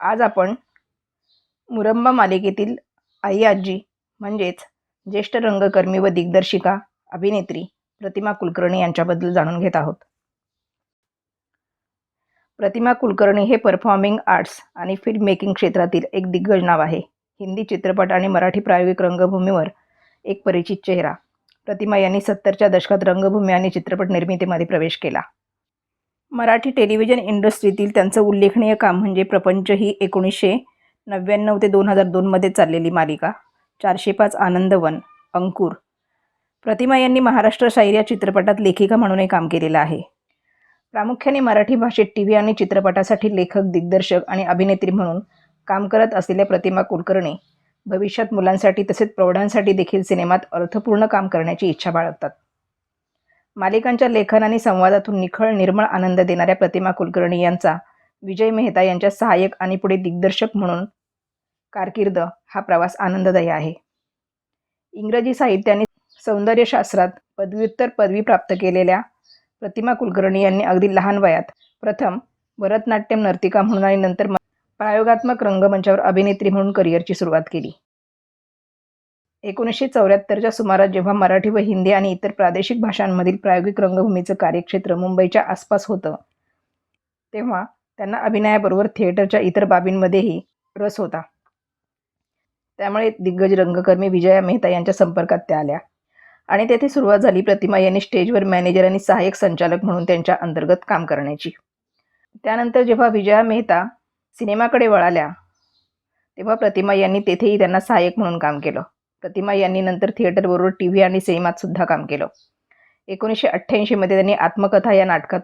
आज आपण मुरंबा मालिकेतील आई आजी म्हणजेच ज्येष्ठ रंगकर्मी व दिग्दर्शिका अभिनेत्री प्रतिमा कुलकर्णी यांच्याबद्दल जाणून घेत आहोत. प्रतिमा कुलकर्णी हे परफॉर्मिंग आर्ट्स आणि फिल्म मेकिंग क्षेत्रातील एक दिग्गज नाव आहे. हिंदी चित्रपट आणि मराठी प्रायोगिक रंगभूमीवर एक परिचित चेहरा. प्रतिमा यांनी सत्तरच्या दशकात रंगभूमी आणि चित्रपट निर्मितीमध्ये प्रवेश केला. मराठी टेलिव्हिजन इंडस्ट्रीतील त्यांचं उल्लेखनीय काम म्हणजे प्रपंच ही एकोणीसशे नव्याण्णव ते दोन हजार दोनमध्ये चाललेली मालिका चारशे पाच आनंदवन अंकुर. प्रतिमा यांनी महाराष्ट्र शाहीर या चित्रपटात लेखिका म्हणूनही काम केलेलं आहे. प्रामुख्याने मराठी भाषेत टी व्ही आणि चित्रपटासाठी लेखक दिग्दर्शक आणि अभिनेत्री म्हणून काम करत असलेल्या प्रतिमा कुलकर्णी भविष्यात मुलांसाठी तसेच प्रौढांसाठी देखील सिनेमात अर्थपूर्ण काम करण्याची इच्छा बाळगतात. मालिकांच्या लेखन आणि संवादातून निखळ निर्मळ आनंद देणाऱ्या प्रतिमा कुलकर्णी यांचा विजय मेहता यांच्या सहाय्यक आणि पुढे दिग्दर्शक म्हणून कारकीर्द हा प्रवास आनंददायी आहे. इंग्रजी साहित्याने सौंदर्यशास्त्रात पदव्युत्तर पदवी प्राप्त केलेल्या प्रतिमा कुलकर्णी यांनी अगदी लहान वयात प्रथम भरतनाट्यम नर्तिका म्हणून आणि नंतर प्रायोगात्मक रंगमंचावर अभिनेत्री म्हणून करिअरची सुरुवात केली. एकोणीसशे चौऱ्याहत्तरच्या सुमारास जेव्हा मराठी व हिंदी आणि इतर प्रादेशिक भाषांमधील प्रायोगिक रंगभूमीचं कार्यक्षेत्र मुंबईच्या आसपास होतं तेव्हा त्यांना अभिनयाबरोबर थिएटरच्या इतर बाबींमध्येही रस होता. त्यामुळे दिग्गज रंगकर्मी विजया मेहता यांच्या संपर्कात त्या आल्या आणि तेथे सुरुवात झाली प्रतिमा यांनी स्टेजवर मॅनेजर आणि सहाय्यक संचालक म्हणून त्यांच्या अंतर्गत काम करण्याची. त्यानंतर जेव्हा विजया मेहता सिनेमाकडे वळाल्या तेव्हा प्रतिमा यांनी तेथेही त्यांना सहाय्यक म्हणून काम केलं. प्रतिमा यांनी नंतर थिएटरबरोबर टी व्ही आणि सिनेमात सुद्धा काम केलं. एकोणीसशे अठ्ठ्याऐंशीमध्ये त्यांनी आत्मकथा या नाटकात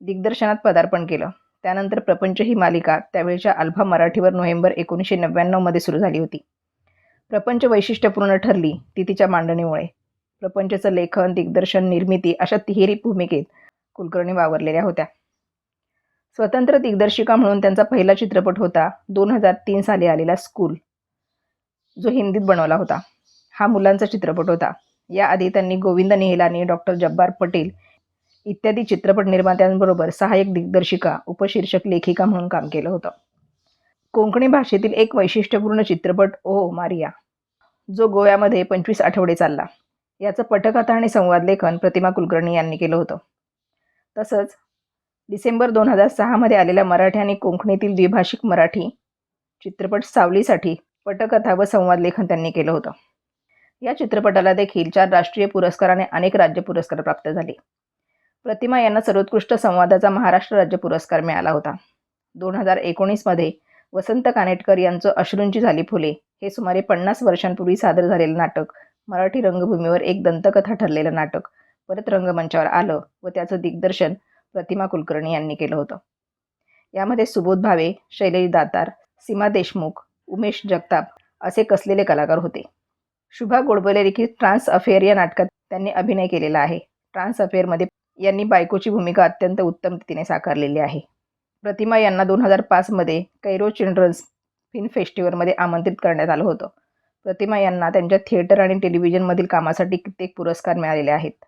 दिग्दर्शनात पदार्पण केलं. त्यानंतर प्रपंच ही मालिका त्यावेळच्या अल्फा मराठीवर नोव्हेंबर एकोणीसशे नव्याण्णवमध्ये सुरू झाली होती. प्रपंच वैशिष्ट्यपूर्ण ठरली ती तिच्या मांडणीमुळे. प्रपंचचं लेखन दिग्दर्शन निर्मिती अशा तिहेरी भूमिकेत कुलकर्णी वावरलेल्या होत्या. स्वतंत्र दिग्दर्शिका म्हणून त्यांचा पहिला चित्रपट होता दोन हजार तीन साली आलेला स्कूल. जो हिंदीत बनवला होता. हा मुलांचा चित्रपट होता. याआधी त्यांनी गोविंद निहिलानी डॉक्टर जब्बार पटेल इत्यादी चित्रपट निर्मात्यांबरोबर सहाय्यक दिग्दर्शिका उपशीर्षक लेखिका म्हणून काम केलं होतं. कोकणी भाषेतील एक वैशिष्ट्यपूर्ण चित्रपट ओ मारिया जो गोव्यामध्ये पंचवीस आठवडे चालला. याचं पटकथा आणि संवाद लेखन प्रतिमा कुलकर्णी यांनी केलं होतं. तसंच डिसेंबर दोन हजार सहामध्ये आलेल्या मराठी आणि कोकणीतील द्विभाषिक मराठी चित्रपट सावलीसाठी पटकथा व संवाद लेखन त्यांनी केलं होतं. या चित्रपटाला देखील चार राष्ट्रीय पुरस्काराने अनेक राज्य पुरस्कार प्राप्त झाले. प्रतिमा यांना सर्वोत्कृष्ट संवादाचा महाराष्ट्र राज्य पुरस्कार मिळाला होता. दोन हजार एकोणीसमध्ये वसंत कानेटकर यांचं अश्रूंची झाली फुले हे सुमारे पन्नास वर्षांपूर्वी सादर झालेलं नाटक मराठी रंगभूमीवर एक दंतकथा ठरलेलं नाटक परत रंगमंचावर आलं व त्याचं दिग्दर्शन प्रतिमा कुलकर्णी यांनी केलं होतं. यामध्ये सुबोध भावे शैलेश दातार सीमा देशमुख उमेश जगताप असे कसलेले कलाकार होते. शुभा गोडबोले देखील ट्रान्स अफेअर या नाटकात त्यांनी अभिनय केलेला आहे. ट्रान्स अफेअरमध्ये यांनी बायकोची भूमिका अत्यंत उत्तम रीतीने साकारलेली आहे. प्रतिमा यांना दोन हजार पाचमध्ये कैरो चिल्ड्रन्स फिल्म फेस्टिवलमध्ये आमंत्रित करण्यात आलं होतं. प्रतिमा यांना त्यांच्या थिएटर आणि टेलिव्हिजनमधील कामासाठी कित्येक पुरस्कार मिळालेले आहेत.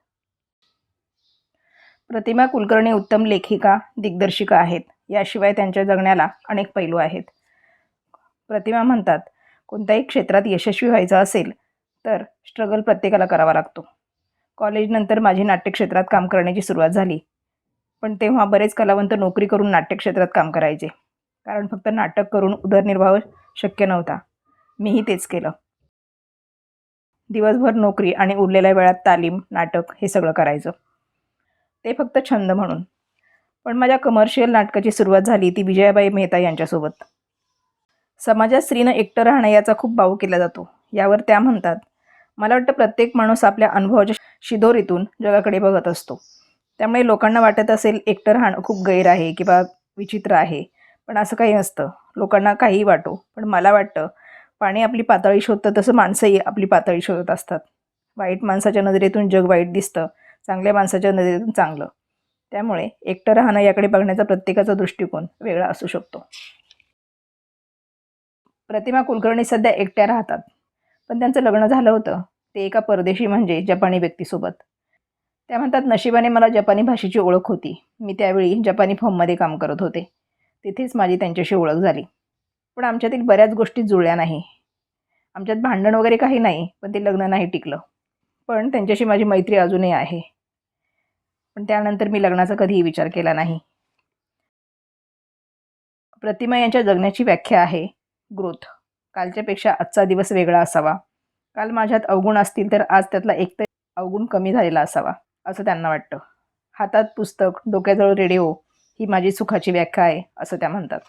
प्रतिमा कुलकर्णी उत्तम लेखिका दिग्दर्शिका आहेत. याशिवाय त्यांच्या जगण्याला अनेक पैलू आहेत. प्रतिमा म्हणतात कोणत्याही क्षेत्रात यशस्वी व्हायचं असेल तर स्ट्रगल प्रत्येकाला करावा लागतो. कॉलेजनंतर माझी नाट्यक्षेत्रात काम करण्याची सुरुवात झाली. पण तेव्हा बरेच कलावंत नोकरी करून नाट्यक्षेत्रात काम करायचे. कारण फक्त नाटक करून उदरनिर्वाह शक्य नव्हता. मीही तेच केलं. दिवसभर नोकरी आणि उरलेल्या वेळात तालीम नाटक हे सगळं करायचं. ते फक्त छंद म्हणून. पण माझ्या कमर्शियल नाटकाची सुरुवात झाली ती विजयाबाई मेहता यांच्यासोबत. समाजात स्त्रीनं एकटं राहणं याचा खूप बाऊ केला जातो. यावर त्या म्हणतात मला वाटतं प्रत्येक माणूस आपल्या अनुभवाच्या शिदोरीतून जगाकडे बघत असतो. त्यामुळे लोकांना वाटत असेल एकटं राहणं खूप गैर आहे किंवा विचित्र आहे. पण असं काही नसतं. लोकांना काहीही वाटो. पण मला वाटतं पाणी आपली पातळी शोधतं तसं माणसंही आपली पातळी शोधत असतात. वाईट माणसाच्या नजरेतून जग वाईट दिसतं. चांगल्या माणसाच्या नजरेतून चांगलं. त्यामुळे एकटं राहणं याकडे बघण्याचा प्रत्येकाचा दृष्टिकोन वेगळा असू शकतो. प्रतिमा कुलकर्णी सध्या एकट्या राहतात. पण त्यांचं लग्न झालं होतं. ते एका परदेशी म्हणजे जपानी व्यक्तीसोबत. त्या म्हणतात नशिबाने मला जपानी भाषेची ओळख होती. मी त्यावेळी जपानी फॉर्ममध्ये काम करत होते. तिथेच माझी त्यांच्याशी ओळख झाली. पण आमच्यातील बऱ्याच गोष्टी जुळल्या नाही. आमच्यात भांडण वगैरे काही नाही पण ते लग्न नाही टिकलं. पण त्यांच्याशी माझी मैत्री अजूनही आहे. पण त्यानंतर मी लग्नाचा कधीही विचार केला नाही. प्रतिमा यांच्या जगण्याची व्याख्या आहे. ग्रोथ कालच्यापेक्षा आजचा दिवस वेगळा असावा. काल माझ्यात अवगुण असतील तर आज त्यातला एकतर अवगुण कमी झालेला असावा असं त्यांना वाटतं. हातात पुस्तक डोक्याजवळ रेडिओ ही माझी सुखाची व्याख्या आहे असं त्या म्हणतात.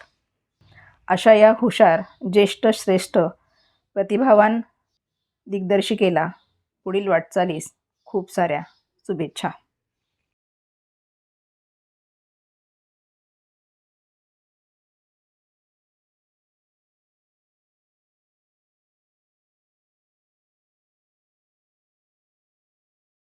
अशा या हुशार ज्येष्ठ श्रेष्ठ प्रतिभावान दिग्दर्शिकेला पुढील वाटचालीस खूप साऱ्या शुभेच्छा.